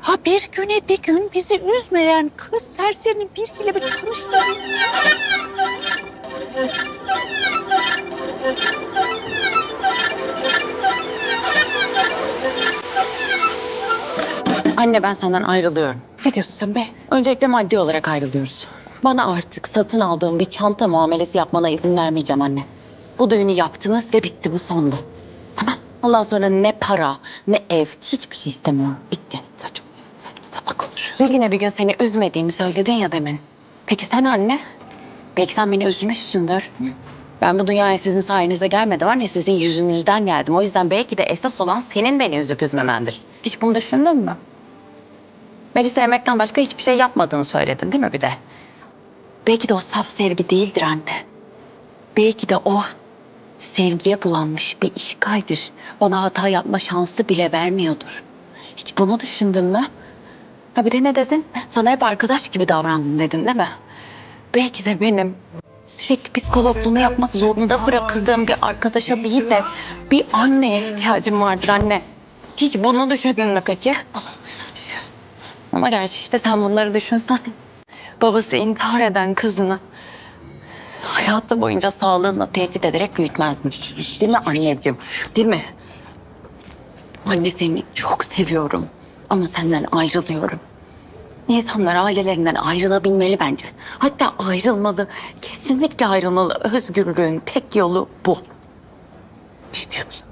Ha bir güne bir gün bizi üzmeyen kız serserinin biriyle bir tanıştırın. Anne ben senden ayrılıyorum. Ne diyorsun sen be? Öncelikle maddi olarak ayrılıyoruz. Bana artık satın aldığım bir çanta muamelesi yapmana izin vermeyeceğim anne. Bu düğünü yaptınız ve bitti bu sondu. Tamam. Ondan sonra ne para, ne ev, hiçbir şey istemiyorum. Bitti. Yine bir gün seni üzmediğimi söyledin ya demin. Peki sen anne? Belki sen beni üzmüşsündür. Ben bu dünyaya sizin sayenizde gelmedim anne. Sizin yüzünüzden geldim. O yüzden belki de esas olan senin beni üzüp üzmemendir. Hiç bunu düşündün mü? Beni sevmekten başka hiçbir şey yapmadığını söyledin değil mi bir de? Belki de o saf sevgi değildir anne. Belki de o sevgiye bulanmış bir işgaydır. Bana hata yapma şansı bile vermiyordur. Hiç bunu düşündün mü? Ha bir de ne dedin? Sana hep arkadaş gibi davrandım dedin değil mi? Belki de benim sürekli psikologluğumu yapmak zorunda bırakıldığım bir arkadaşa değil de bir anneye ihtiyacım vardır anne. Hiç bunu düşündün mü peki? Ama gerçi işte sen bunları düşünsen babası intihar eden kızını hayatı boyunca sağlığını tehdit ederek büyütmezdin. Değil mi anneciğim? Değil mi? Anne seni çok seviyorum ama senden ayrılıyorum. İnsanlar ailelerinden ayrılabilmeli bence. Hatta ayrılmalı. Kesinlikle ayrılmalı. Özgürlüğün tek yolu bu. Ne diyorsun?